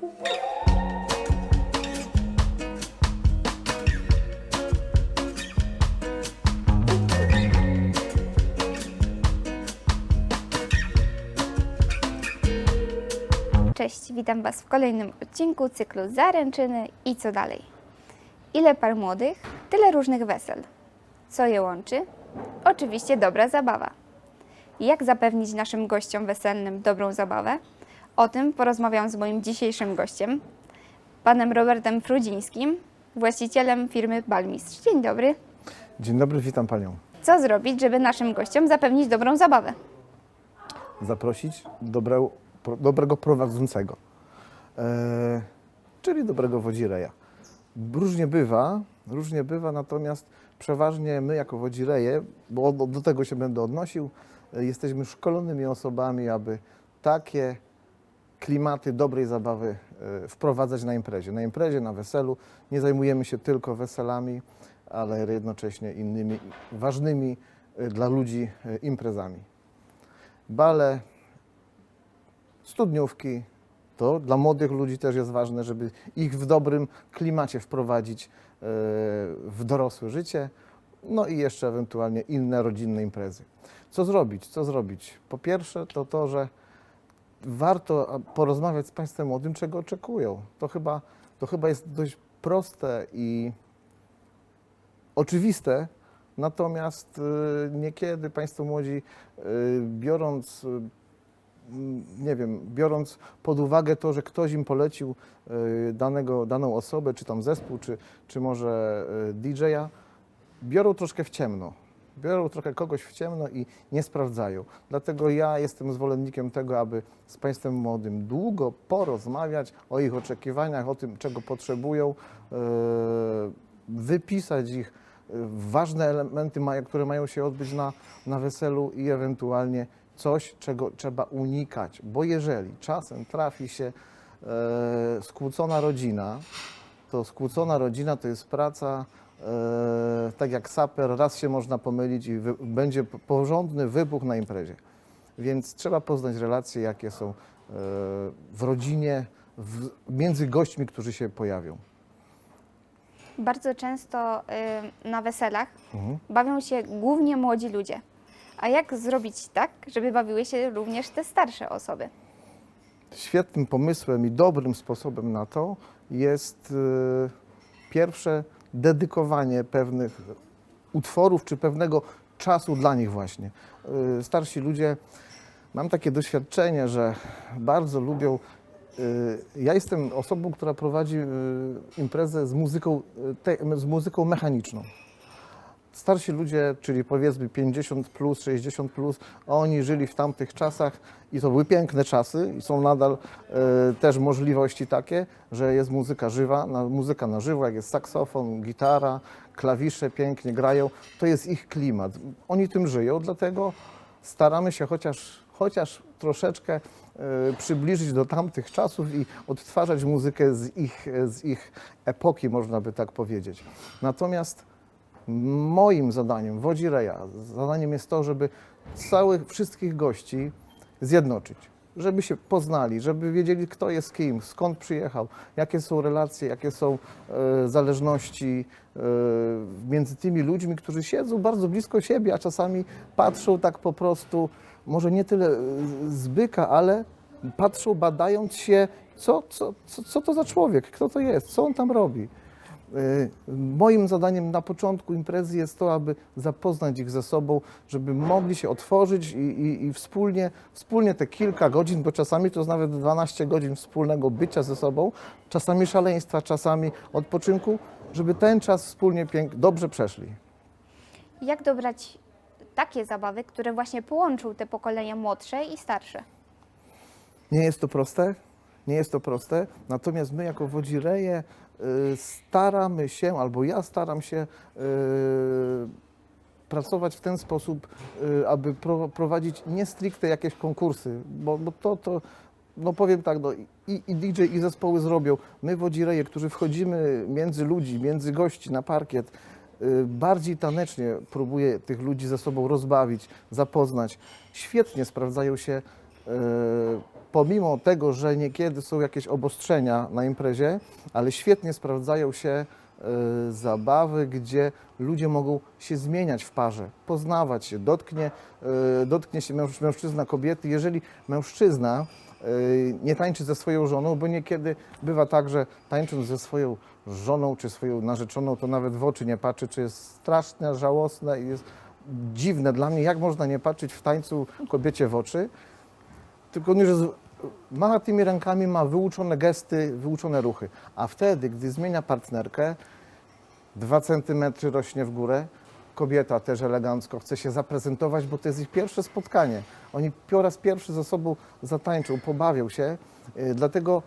Cześć, witam Was w kolejnym odcinku cyklu Zaręczyny i co dalej. Ile par młodych, tyle różnych wesel. Co je łączy? Oczywiście dobra zabawa. Jak zapewnić naszym gościom weselnym dobrą zabawę? O tym porozmawiam z moim dzisiejszym gościem, panem Robertem Frudzińskim, właścicielem firmy Balmistrz. Dzień dobry. Dzień dobry, witam Panią. Co zrobić, żeby naszym gościom zapewnić dobrą zabawę? Zaprosić dobrego, dobrego prowadzącego, e, czyli dobrego wodzireja. Różnie bywa, różnie bywa, natomiast przeważnie my jako wodzireje, bo do, do tego się będę odnosił, e, jesteśmy szkolonymi osobami, aby takie klimaty dobrej zabawy e, wprowadzać na imprezie. Na imprezie, na weselu nie zajmujemy się tylko weselami, ale jednocześnie innymi ważnymi e, dla ludzi e, imprezami. Bale, studniówki, to dla młodych ludzi też jest ważne, żeby ich w dobrym klimacie wprowadzić w dorosłe życie, no i jeszcze ewentualnie inne rodzinne imprezy. Co zrobić? Co zrobić? Po pierwsze to to, że warto porozmawiać z Państwem młodym, czego oczekują. To chyba, to chyba jest dość proste i oczywiste, natomiast y, niekiedy Państwo młodzi, y, biorąc, y, nie wiem, biorąc pod uwagę to, że ktoś im polecił danego, daną osobę, czy tam zespół, czy, czy może DJ-a, biorą troszkę w ciemno. Biorą trochę kogoś w ciemno i nie sprawdzają. Dlatego ja jestem zwolennikiem tego, aby z Państwem młodym długo porozmawiać o ich oczekiwaniach, o tym, czego potrzebują, yy, wypisać ich yy, ważne elementy, które mają się odbyć na, na weselu i ewentualnie coś, czego trzeba unikać. Bo jeżeli czasem trafi się yy, skłócona rodzina, to skłócona rodzina to jest praca, e, tak jak saper, raz się można pomylić i będzie porządny wybuch na imprezie. Więc trzeba poznać relacje, jakie są e, w rodzinie, w, między gośćmi, którzy się pojawią. Bardzo często y, na weselach Mhm. bawią się głównie młodzi ludzie. A jak zrobić tak, żeby bawiły się również te starsze osoby? Świetnym pomysłem i dobrym sposobem na to jest e, pierwsze dedykowanie pewnych utworów czy pewnego czasu dla nich właśnie. E, Starsi ludzie, mam takie doświadczenie, że bardzo lubią. e, Ja jestem osobą, która prowadzi e, imprezę z muzyką, z muzyką mechaniczną. Starsi ludzie, czyli powiedzmy 50 plus, 60 plus, oni żyli w tamtych czasach i to były piękne czasy i są nadal e, też możliwości takie, że jest muzyka żywa, na, muzyka na żywo, jak jest saksofon, gitara, klawisze pięknie grają, to jest ich klimat. Oni tym żyją, dlatego staramy się chociaż, chociaż troszeczkę e, przybliżyć do tamtych czasów i odtwarzać muzykę z ich, z ich epoki, można by tak powiedzieć. Natomiast Moim zadaniem, wodzireja, zadaniem jest to, żeby całych, wszystkich gości zjednoczyć, żeby się poznali, żeby wiedzieli, kto jest kim, skąd przyjechał, jakie są relacje, jakie są e, zależności e, między tymi ludźmi, którzy siedzą bardzo blisko siebie, a czasami patrzą tak po prostu, może nie tyle e, z byka, ale patrzą badając się, co, co, co, co to za człowiek, kto to jest, co on tam robi. Y, Moim zadaniem na początku imprezy jest to, aby zapoznać ich ze sobą, żeby mogli się otworzyć i, i, i wspólnie, wspólnie te kilka godzin, bo czasami to jest nawet 12 godzin wspólnego bycia ze sobą, czasami szaleństwa, czasami odpoczynku, żeby ten czas wspólnie dobrze przeszli. Jak dobrać takie zabawy, które właśnie połączą te pokolenia młodsze i starsze? Nie jest to proste, nie jest to proste, natomiast my jako wodzireje staramy się, albo ja staram się y, pracować w ten sposób, y, aby pro, prowadzić nie stricte jakieś konkursy, bo, bo to, to no powiem tak, no, i, i DJ, i zespoły zrobią. My, wodzireje, którzy wchodzimy między ludzi, między gości na parkiet, y, bardziej tanecznie próbuję tych ludzi ze sobą rozbawić, zapoznać. Świetnie sprawdzają się y, pomimo tego, że niekiedy są jakieś obostrzenia na imprezie, ale świetnie sprawdzają się e, zabawy, gdzie ludzie mogą się zmieniać w parze, poznawać się, dotknie, e, dotknie się męż, mężczyzna kobiety. Jeżeli mężczyzna e, nie tańczy ze swoją żoną, bo niekiedy bywa tak, że tańcząc ze swoją żoną czy swoją narzeczoną, to nawet w oczy nie patrzy, czy jest straszne, żałosne i jest dziwne dla mnie, jak można nie patrzeć w tańcu kobiecie w oczy, tylko on już jest, macha tymi rękami, ma wyuczone gesty, wyuczone ruchy. A wtedy, gdy zmienia partnerkę, dwa centymetry rośnie w górę, kobieta też elegancko chce się zaprezentować, bo to jest ich pierwsze spotkanie. Oni po raz pierwszy ze sobą zatańczą, pobawią się, yy, dlatego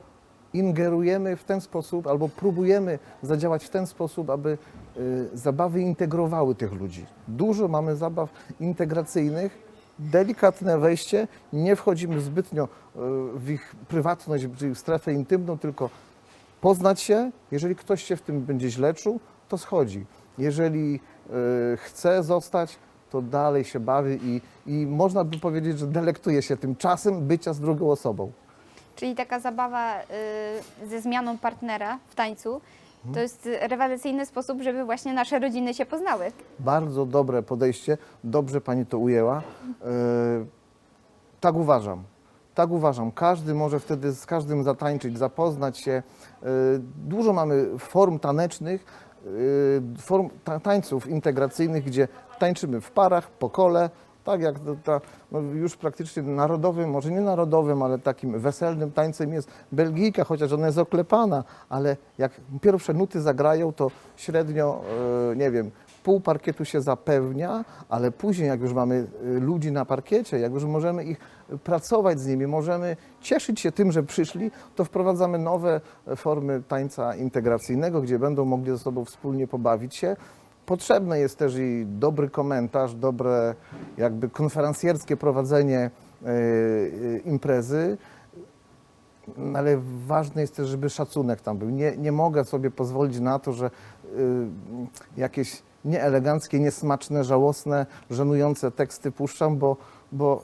ingerujemy w ten sposób albo próbujemy zadziałać w ten sposób, aby y, zabawy integrowały tych ludzi. Dużo mamy zabaw integracyjnych, delikatne wejście, nie wchodzimy zbytnio y, w ich prywatność, w ich strefę intymną, tylko poznać się. Jeżeli ktoś się w tym będzie źle czuł, to schodzi. Jeżeli y, chce zostać, to dalej się bawi i, i można by powiedzieć, że delektuje się tym czasem bycia z drugą osobą. Czyli taka zabawa y, ze zmianą partnera w tańcu to jest rewelacyjny sposób, żeby właśnie nasze rodziny się poznały. Bardzo dobre podejście, dobrze pani to ujęła. E, tak uważam. Tak uważam. Każdy może wtedy z każdym zatańczyć, zapoznać się. E, dużo mamy form tanecznych, e, form ta, tańców integracyjnych, gdzie tańczymy w parach, po kole, tak jak ta, no już praktycznie narodowym, może nie narodowym, ale takim weselnym tańcem jest Belgijka, chociaż ona jest oklepana, ale jak pierwsze nuty zagrają, to średnio, e, nie wiem, pół parkietu się zapewnia, ale później jak już mamy e, ludzi na parkiecie, jak już możemy ich pracować z nimi, możemy cieszyć się tym, że przyszli, to wprowadzamy nowe formy tańca integracyjnego, gdzie będą mogli ze sobą wspólnie pobawić się. Potrzebny jest też i dobry komentarz, dobre jakby konferencjerskie prowadzenie e, e, imprezy, no, ale ważne jest też, żeby szacunek tam był. Nie, nie mogę sobie pozwolić na to, że y, jakieś nieeleganckie, niesmaczne, żałosne, żenujące teksty puszczam, bo, bo,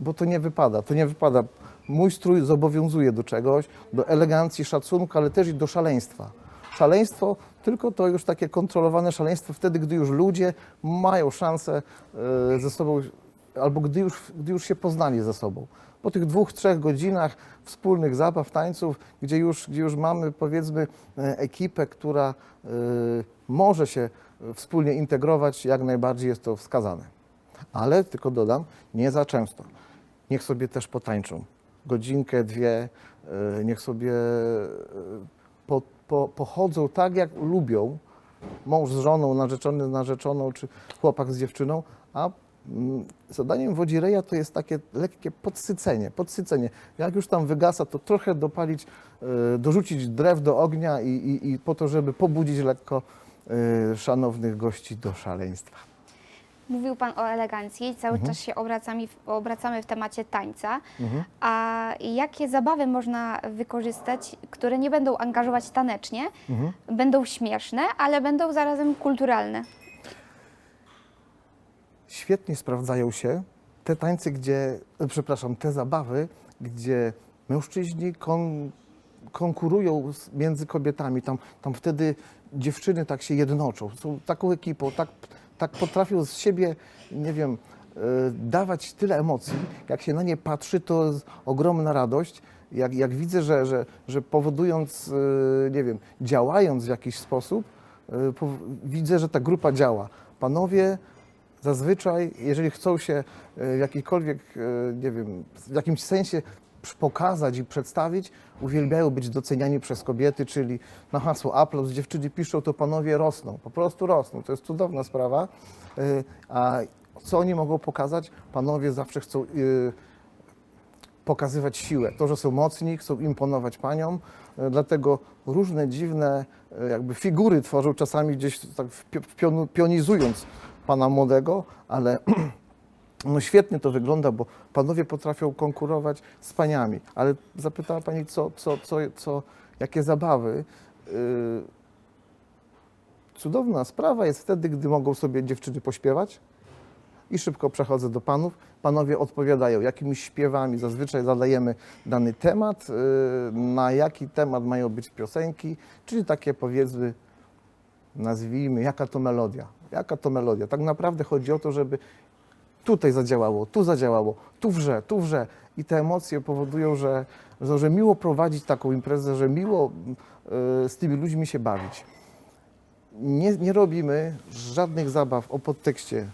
bo to nie wypada. To nie wypada. Mój strój zobowiązuje do czegoś, do elegancji, szacunku, ale też i do szaleństwa. Szaleństwo, tylko to już takie kontrolowane szaleństwo wtedy, gdy już ludzie mają szansę y, ze sobą, albo gdy już, gdy już się poznali ze sobą. Po tych dwóch, trzech godzinach wspólnych zabaw, tańców, gdzie już, gdzie już mamy powiedzmy e, ekipę, która y, może się wspólnie integrować, jak najbardziej jest to wskazane. Ale tylko dodam, nie za często. Niech sobie też potańczą. Godzinkę, dwie, niech sobie po, po, pochodzą tak, jak lubią, mąż z żoną, narzeczony z narzeczoną, czy chłopak z dziewczyną, a mm, zadaniem wodzireja to jest takie lekkie podsycenie, podsycenie. Jak już tam wygasa, to trochę dopalić, y, dorzucić drew do ognia i, i, i po to, żeby pobudzić lekko y, szanownych gości do szaleństwa. Mówił Pan o elegancji, cały czas się obracamy, obracamy w temacie tańca. A jakie zabawy można wykorzystać, które nie będą angażować tanecznie, będą śmieszne, ale będą zarazem kulturalne? świetnie sprawdzają się te tańce, gdzie, e, przepraszam, te zabawy, gdzie mężczyźni kon, konkurują między kobietami. Tam, tam wtedy dziewczyny tak się jednoczą, są taką ekipą, tak, tak potrafią z siebie, nie wiem, e, dawać tyle emocji. Jak się na nie patrzy, to jest ogromna radość. Jak, jak widzę, że, że, że powodując, e, nie wiem, działając w jakiś sposób, e, widzę, że ta grupa działa. Panowie zazwyczaj, jeżeli chcą się w jakikolwiek, nie wiem, w jakimś sensie pokazać i przedstawić, uwielbiają być doceniani przez kobiety, czyli na hasło aplauz dziewczyny piszą, to panowie rosną, po prostu rosną. To jest cudowna sprawa. E, A co oni mogą pokazać? Panowie zawsze chcą e, pokazywać siłę. To, że są mocni, chcą imponować paniom, e, dlatego różne dziwne jakby figury tworzą czasami gdzieś tak pionizując pana młodego, ale no świetnie to wygląda, bo panowie potrafią konkurować z paniami. Ale zapytała pani, co, co, co, co jakie zabawy. Yy, Cudowna sprawa jest wtedy, gdy mogą sobie dziewczyny pośpiewać, i szybko przechodzę do panów. Panowie odpowiadają jakimiś śpiewami. Zazwyczaj zadajemy dany temat, y, na jaki temat mają być piosenki, czyli takie powiedzmy, nazwijmy, jaka to melodia. Jaka to melodia. Tak naprawdę chodzi o to, żeby tutaj zadziałało, tu zadziałało, tu wrze, tu wrze. I te emocje powodują, że, że, że miło prowadzić taką imprezę, że miło y, z tymi ludźmi się bawić. Nie, nie robimy żadnych zabaw o podtekście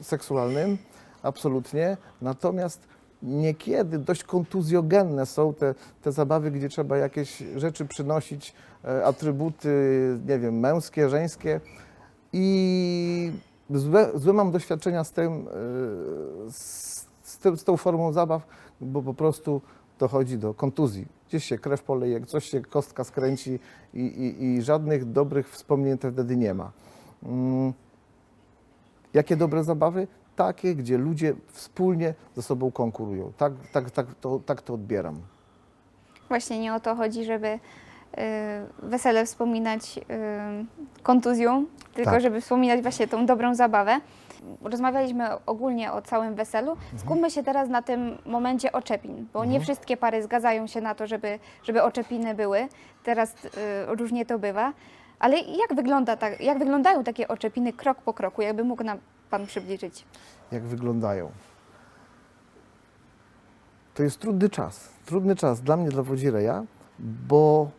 seksualnym, absolutnie. Natomiast niekiedy dość kontuzjogenne są te, te zabawy, gdzie trzeba jakieś rzeczy przynosić, e, atrybuty, nie wiem, męskie, żeńskie. I złe, złe mam doświadczenia z tym, e, z, tym, z tą formą zabaw, bo po prostu dochodzi do kontuzji. Gdzieś się krew poleje, coś się kostka skręci i, i, i żadnych dobrych wspomnień wtedy nie ma. Mm. Jakie dobre zabawy? Takie, gdzie ludzie wspólnie ze sobą konkurują. Tak, tak, tak, to, tak to odbieram. Właśnie nie o to chodzi, żeby wesele wspominać y, kontuzją, tylko Tak. żeby wspominać właśnie tą dobrą zabawę. Rozmawialiśmy ogólnie o całym weselu. Skupmy się teraz na tym momencie oczepin, bo nie wszystkie pary zgadzają się na to, żeby, żeby oczepiny były. Teraz y, różnie to bywa. Ale jak, wygląda ta, jak wyglądają takie oczepiny krok po kroku? Jakby mógł nam Pan przybliżyć? jak wyglądają. To jest trudny czas. Trudny czas dla mnie, dla Wodzireja, bo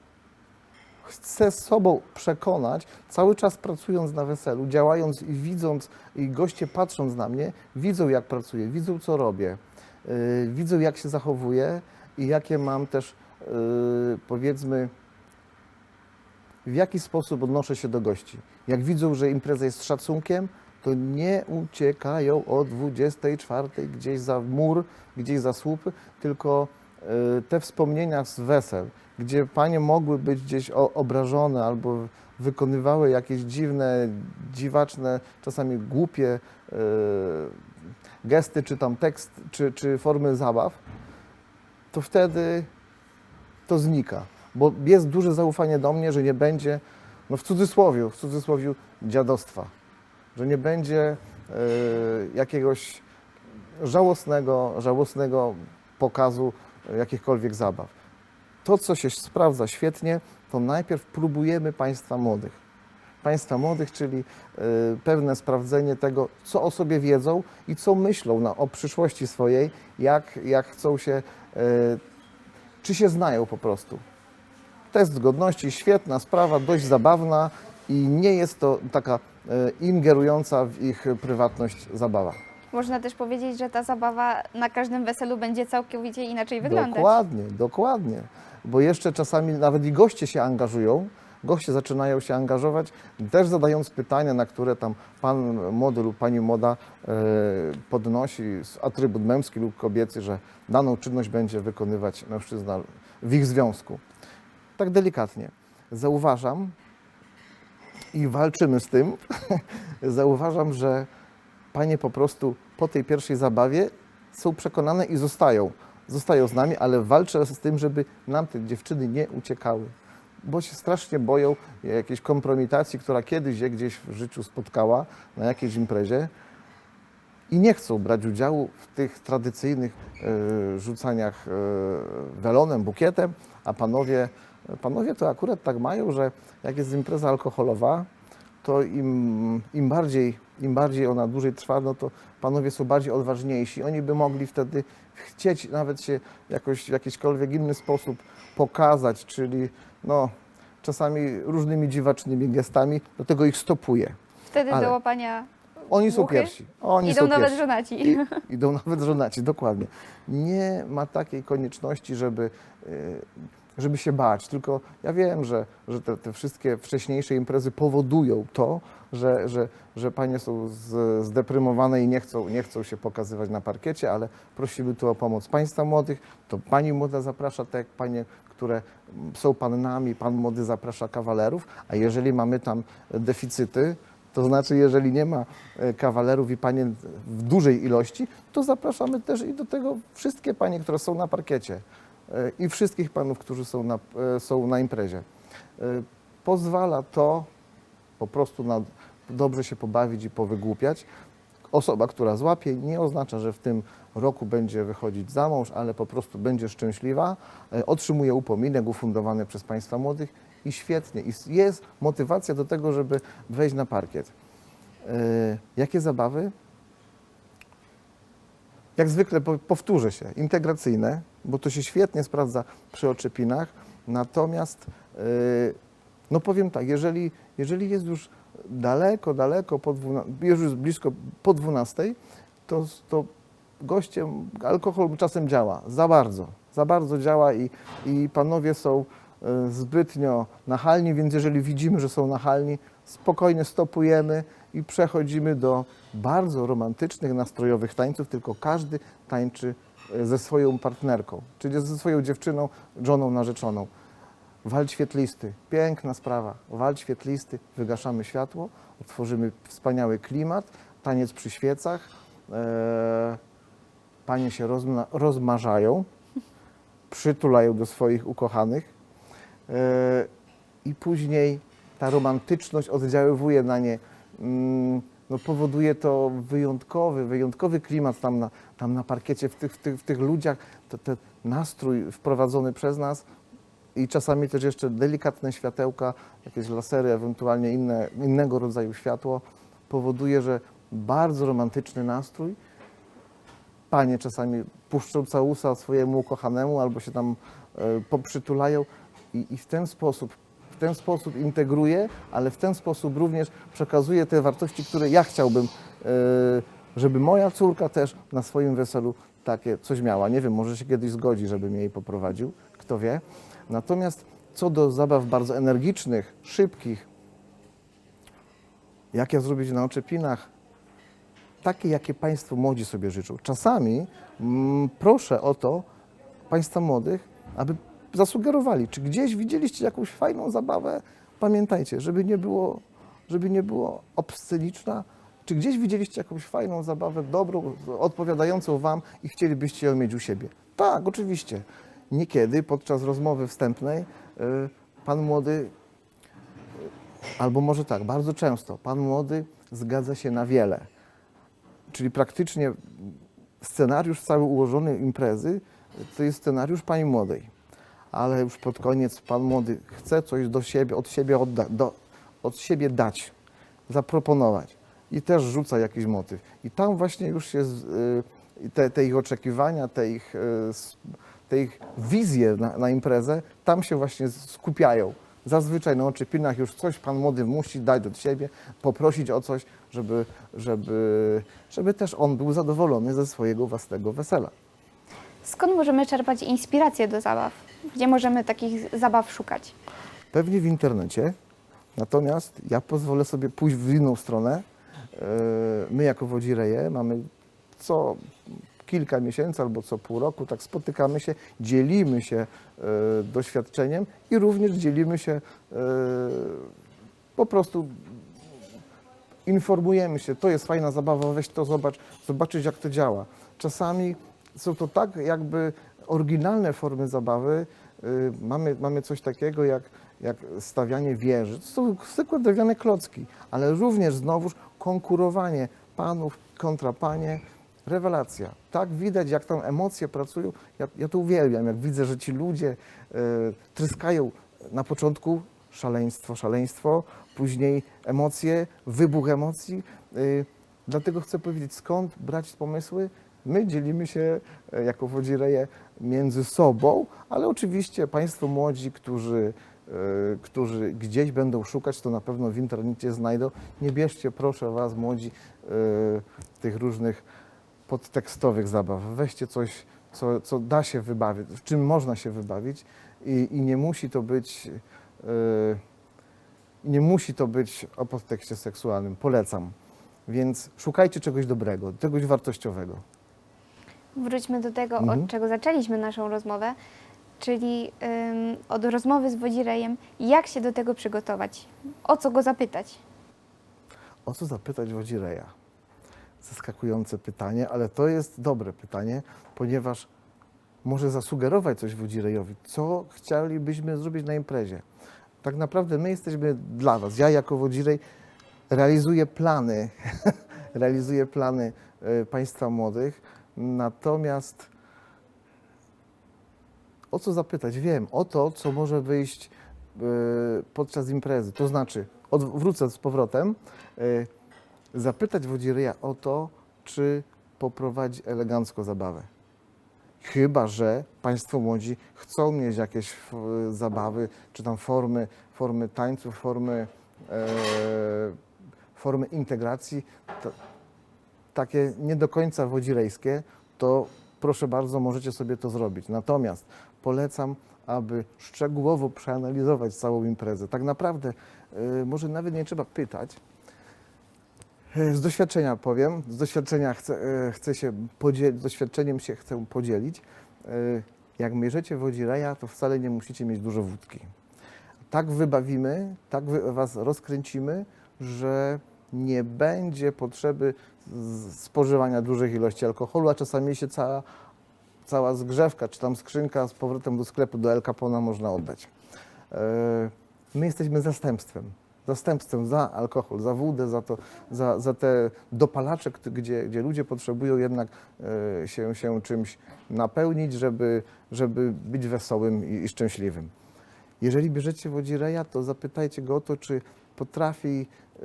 chcę sobą przekonać, cały czas pracując na weselu, działając i widząc, i goście patrząc na mnie, widzą jak pracuję, widzą co robię, yy, widzą jak się zachowuję i jakie mam też, yy, powiedzmy, w jaki sposób odnoszę się do gości. Jak widzą, że impreza jest szacunkiem, to nie uciekają o 24 gdzieś za mur, gdzieś za słupy, tylko te wspomnienia z wesel, gdzie panie mogły być gdzieś obrażone albo wykonywały jakieś dziwne, dziwaczne, czasami głupie y, gesty, czy tam tekst, czy, czy formy zabaw, to wtedy to znika. Bo jest duże zaufanie do mnie, że nie będzie, no w cudzysłowie, w cudzysłowie dziadostwa, że nie będzie e, jakiegoś żałosnego, żałosnego pokazu jakichkolwiek zabaw. To, co się sprawdza świetnie, to najpierw próbujemy państwa młodych. Państwa młodych, czyli e, pewne sprawdzenie tego, co o sobie wiedzą i co myślą na, o przyszłości swojej, jak, jak chcą się, e, czy się znają po prostu. Test zgodności, świetna sprawa, dość zabawna i nie jest to taka e, ingerująca w ich prywatność zabawa. Można też powiedzieć, że ta zabawa na każdym weselu będzie całkowicie inaczej wyglądać. Dokładnie, dokładnie. Bo jeszcze czasami nawet i goście się angażują. Goście zaczynają się angażować, też zadając pytania, na które tam pan młody lub pani młoda e, podnosi atrybut męski lub kobiecy, że daną czynność będzie wykonywać mężczyzna w ich związku. Tak delikatnie. Zauważam i walczymy z tym, zauważam, że panie po prostu po tej pierwszej zabawie są przekonane i zostają. Zostają z nami, ale walczę z tym, żeby nam te dziewczyny nie uciekały. Bo się strasznie boją jakiejś kompromitacji, która kiedyś je gdzieś w życiu spotkała na jakiejś imprezie i nie chcą brać udziału w tych tradycyjnych e, rzucaniach e, welonem, bukietem, a panowie, panowie to akurat tak mają, że jak jest impreza alkoholowa, to im, im, bardziej, im bardziej ona dłużej trwa, no to panowie są bardziej odważniejsi. Oni by mogli wtedy chcieć nawet się jakoś w jakiśkolwiek inny sposób pokazać, czyli no, czasami różnymi dziwacznymi gestami, do tego ich stopuje. Wtedy Ale- do łapania Oni są Muchy? pierwsi. Oni idą są nawet pierwsi. żonaci. I, idą nawet żonaci, dokładnie. Nie ma takiej konieczności, żeby, y, żeby się bać. Tylko ja wiem, że, że te, te wszystkie wcześniejsze imprezy powodują to, że, że, że panie są z, zdeprymowane i nie chcą, nie chcą się pokazywać na parkiecie, ale prosimy tu o pomoc państwa młodych. To pani młoda zaprasza te panie, które są pannami, pan młody zaprasza kawalerów, a jeżeli mamy tam deficyty, to znaczy, jeżeli nie ma e, kawalerów i panien w dużej ilości, to zapraszamy też i do tego wszystkie panie, które są na parkiecie i wszystkich panów, którzy są na, e, są na imprezie. E, Pozwala to po prostu na dobrze się pobawić i powygłupiać. osoba, która złapie, nie oznacza, że w tym roku będzie wychodzić za mąż, ale po prostu będzie szczęśliwa, e, otrzymuje upominek ufundowany przez Państwa młodych i świetnie. I jest motywacja do tego, żeby wejść na parkiet. Jakie zabawy? Jak zwykle po- powtórzę się, integracyjne, bo to się świetnie sprawdza przy oczepinach, natomiast yy, no powiem tak, jeżeli, jeżeli jest już daleko, daleko, po już blisko po 12, to, to gościem alkohol czasem działa, za bardzo, za bardzo działa i, i panowie są y, zbytnio nachalni, więc jeżeli widzimy, że są nachalni, spokojnie stopujemy i przechodzimy do bardzo romantycznych, nastrojowych tańców, tylko każdy tańczy y, ze swoją partnerką, czyli ze swoją dziewczyną, żoną, narzeczoną. Wal świetlisty, piękna sprawa. Wal świetlisty, wygaszamy światło, tworzymy wspaniały klimat, taniec przy świecach, e, panie się rozma- rozmarzają, przytulają do swoich ukochanych. E, i później ta romantyczność oddziaływuje na nie. Mm, No, powoduje to wyjątkowy, wyjątkowy klimat tam na, tam na parkiecie, w tych, w tych, w tych ludziach, ten nastrój wprowadzony przez nas i czasami też jeszcze delikatne światełka, jakieś lasery, ewentualnie inne, innego rodzaju światło, powoduje, że bardzo romantyczny nastrój. Panie czasami puszczą całusa swojemu ukochanemu albo się tam e, poprzytulają i, i w ten sposób ten sposób integruje, ale w ten sposób również przekazuje te wartości, które ja chciałbym, e, żeby moja córka też na swoim weselu takie coś miała. Nie wiem, może się kiedyś zgodzi, żebym jej poprowadził, kto wie. Natomiast co do zabaw bardzo energicznych, szybkich, jak ja zrobić na oczepinach, takie, jakie Państwo młodzi sobie życzą. Czasami mm, proszę o to Państwa młodych, aby zasugerowali, czy gdzieś widzieliście jakąś fajną zabawę. Pamiętajcie, żeby nie było, żeby nie było obsceniczna, czy gdzieś widzieliście jakąś fajną zabawę, dobrą, odpowiadającą Wam i chcielibyście ją mieć u siebie. Tak, oczywiście. Niekiedy podczas rozmowy wstępnej y, Pan młody Albo może tak, bardzo często pan młody zgadza się na wiele. Czyli praktycznie scenariusz cały ułożony imprezy to jest scenariusz pani młodej. Ale już pod koniec pan młody chce coś do siebie, od siebie, odda, do, od siebie dać, zaproponować. I też rzuca jakiś motyw. I tam właśnie już jest y, te, te ich oczekiwania, te ich, y, te ich wizje na, na imprezę, tam się właśnie skupiają. Zazwyczaj na oczepinach już coś pan młody musi dać od siebie, poprosić o coś, żeby, żeby, żeby też on był zadowolony ze swojego własnego wesela. Skąd możemy czerpać inspirację do zabaw? Gdzie możemy takich zabaw szukać? Pewnie w internecie, natomiast ja pozwolę sobie pójść w inną stronę. E, My jako Wodzireje mamy co kilka miesięcy albo co pół roku, tak spotykamy się, dzielimy się e, doświadczeniem i również dzielimy się e, po prostu informujemy się, to jest fajna zabawa, weź to zobacz, zobaczyć jak to działa. Czasami są to tak jakby oryginalne formy zabawy. Y, Mamy, mamy coś takiego jak, jak stawianie wieży. To są zwykłe drewniane klocki, ale również znowuż konkurowanie panów kontra panie. Rewelacja. Tak widać, jak tam emocje pracują. Ja, ja to uwielbiam, jak widzę, że ci ludzie y, tryskają na początku szaleństwo, szaleństwo, później emocje, wybuch emocji. Y, Dlatego chcę powiedzieć, skąd brać pomysły. My dzielimy się e, jako wodzireje między sobą, ale oczywiście Państwo młodzi, którzy, e, którzy gdzieś będą szukać, to na pewno w internecie znajdą. Nie bierzcie, proszę Was, młodzi, e, tych różnych podtekstowych zabaw. Weźcie coś, co, co da się wybawić, w czym można się wybawić i, i nie musi to być. e, nie musi to być o podtekście seksualnym. Polecam. Więc szukajcie czegoś dobrego, czegoś wartościowego. Wróćmy do tego, Mhm. od czego zaczęliśmy naszą rozmowę, czyli ym, od rozmowy z wodzirejem. Jak się do tego przygotować? O co go zapytać? O co zapytać wodzireja? Zaskakujące pytanie, ale to jest dobre pytanie, ponieważ może zasugerować coś wodzirejowi, co chcielibyśmy zrobić na imprezie. Tak naprawdę my jesteśmy dla Was. Ja jako wodzirej realizuję plany realizuje plany e, państwa młodych. Natomiast o co zapytać? Wiem, o to, co może wyjść e, podczas imprezy. To znaczy, odwrócę z powrotem, e, zapytać wodzireja o to, czy poprowadzi elegancko zabawę. Chyba, że Państwo młodzi chcą mieć jakieś zabawy, czy tam formy, formy tańców, formy, e, formy integracji, to, takie nie do końca wodzirejskie, to proszę bardzo, możecie sobie to zrobić. Natomiast polecam, aby szczegółowo przeanalizować całą imprezę. Tak naprawdę e, może nawet nie trzeba pytać, E, z doświadczenia powiem, z doświadczenia chcę, e, chcę się podzielić, doświadczeniem się chcę podzielić. Jak mierzycie wodzireja, to wcale nie musicie mieć dużo wódki. Tak wybawimy, tak was rozkręcimy, że nie będzie potrzeby spożywania dużych ilości alkoholu, a czasami się cała, cała zgrzewka, czy tam skrzynka z powrotem do sklepu, do El Capona można oddać. E, My jesteśmy zastępstwem. Zastępstwem za alkohol, za wódę, za, to, za, za te dopalacze, gdzie, gdzie ludzie potrzebują jednak e, się, się czymś napełnić, żeby, żeby być wesołym i, i szczęśliwym. Jeżeli bierzecie wodzireja, to zapytajcie go o to, czy potrafi e,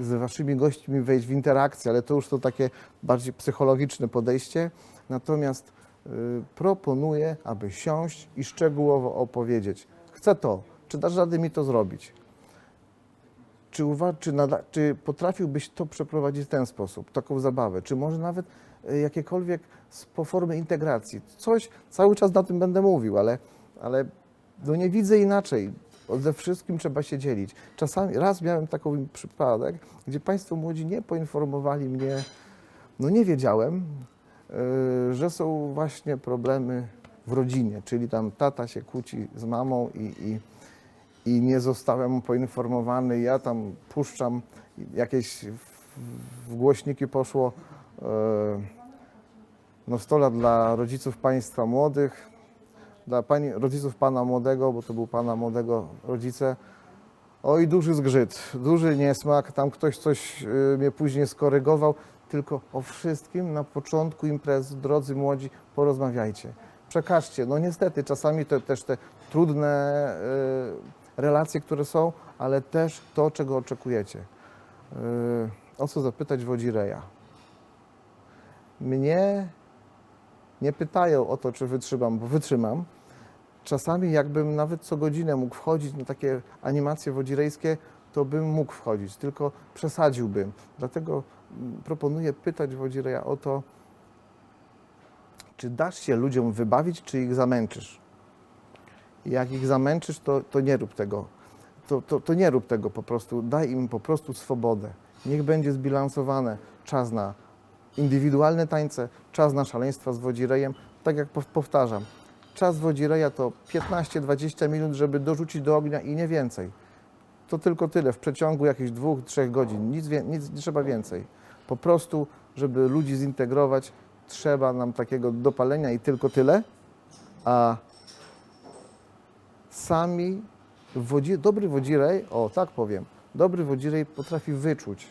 z waszymi gośćmi wejść w interakcję, ale to już to takie bardziej psychologiczne podejście. Natomiast y, proponuję, aby siąść i szczegółowo opowiedzieć. Chcę to, czy dasz radę mi to zrobić? Czy, uwa- czy, nada- czy potrafiłbyś to przeprowadzić w ten sposób, taką zabawę? Czy może nawet y, jakiekolwiek spo- formy integracji? Coś, cały czas na tym będę mówił, ale, ale no nie widzę inaczej. Ze wszystkim trzeba się dzielić. Czasami, raz miałem taki przypadek, gdzie Państwo młodzi nie poinformowali mnie, no nie wiedziałem, y, że są właśnie problemy w rodzinie, czyli tam tata się kłóci z mamą i, i, i nie zostałem poinformowany. Ja tam puszczam jakieś w, głośniki poszło y, no 100 lat dla rodziców państwa młodych, dla pani, rodziców pana młodego, bo to był pana młodego rodzice. Oj, duży zgrzyt, duży niesmak, tam ktoś coś y, mnie później skorygował, tylko o wszystkim na początku imprezy, drodzy młodzi, porozmawiajcie. Przekażcie. No niestety, czasami to też te trudne y, relacje, które są, ale też to, czego oczekujecie. Y, o co zapytać wodzireja? Mnie nie pytają o to, czy wytrzymam, bo wytrzymam. Czasami jakbym nawet co godzinę mógł wchodzić na takie animacje wodzirejskie, to bym mógł wchodzić, tylko przesadziłbym. Dlatego mm, proponuję pytać wodzireja o to, czy dasz się ludziom wybawić, czy ich zamęczysz. Jak ich zamęczysz, to, to nie rób tego. To, to, to nie rób tego po prostu. Daj im po prostu swobodę. Niech będzie zbilansowane czas na indywidualne tańce, czas na szaleństwa z wodzirejem. Tak jak pow- powtarzam, czas wodzireja to 15-20 minut, żeby dorzucić do ognia i nie więcej. To tylko tyle w przeciągu jakichś dwóch, trzech godzin. Nic, nic nie trzeba więcej. Po prostu, żeby ludzi zintegrować, trzeba nam takiego dopalenia i tylko tyle. A sami wodzi, dobry wodzirej, o tak powiem, dobry wodzirej potrafi wyczuć,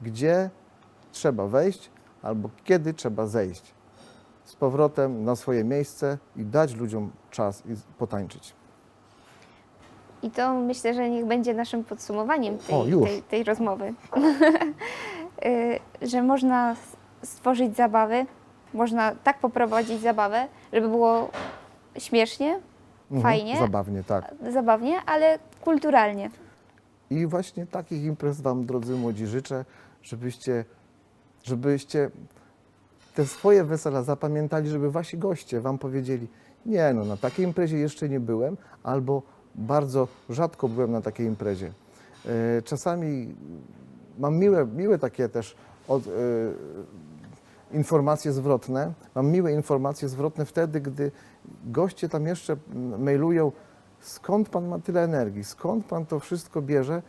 gdzie trzeba wejść albo kiedy trzeba zejść z powrotem na swoje miejsce i dać ludziom czas i potańczyć. I to myślę, że niech będzie naszym podsumowaniem O, tej, już. tej, tej rozmowy. Y, że można stworzyć zabawy, można tak poprowadzić zabawę, żeby było śmiesznie, Mhm, Fajnie. Zabawnie, tak. zabawnie, ale kulturalnie. I właśnie takich imprez Wam, drodzy młodzi, życzę, żebyście, żebyście te swoje wesela zapamiętali, żeby Wasi goście Wam powiedzieli, nie no, na takiej imprezie jeszcze nie byłem, albo bardzo rzadko byłem na takiej imprezie. E, Czasami mam miłe, miłe takie też od, e, informacje zwrotne. Mam miłe informacje zwrotne wtedy, gdy goście tam jeszcze mailują, skąd Pan ma tyle energii, skąd Pan to wszystko bierze,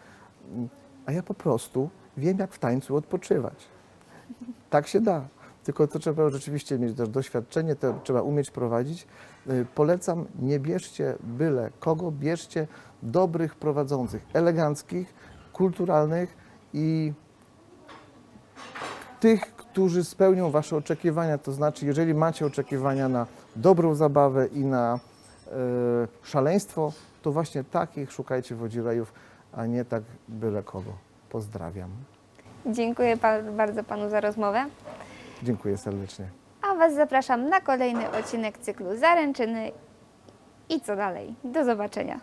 a ja po prostu wiem, jak w tańcu odpoczywać. Tak się da. Tylko to trzeba rzeczywiście mieć też doświadczenie, to trzeba umieć prowadzić. Y, Polecam, nie bierzcie byle kogo, bierzcie dobrych prowadzących, eleganckich, kulturalnych i tych, którzy spełnią Wasze oczekiwania. To znaczy, jeżeli macie oczekiwania na dobrą zabawę i na e, szaleństwo, to właśnie takich szukajcie wodzirejów, a nie tak byle kogo. Pozdrawiam. Dziękuję bardzo Panu za rozmowę. Dziękuję serdecznie. A Was zapraszam na kolejny odcinek cyklu Zaręczyny i co dalej. Do zobaczenia.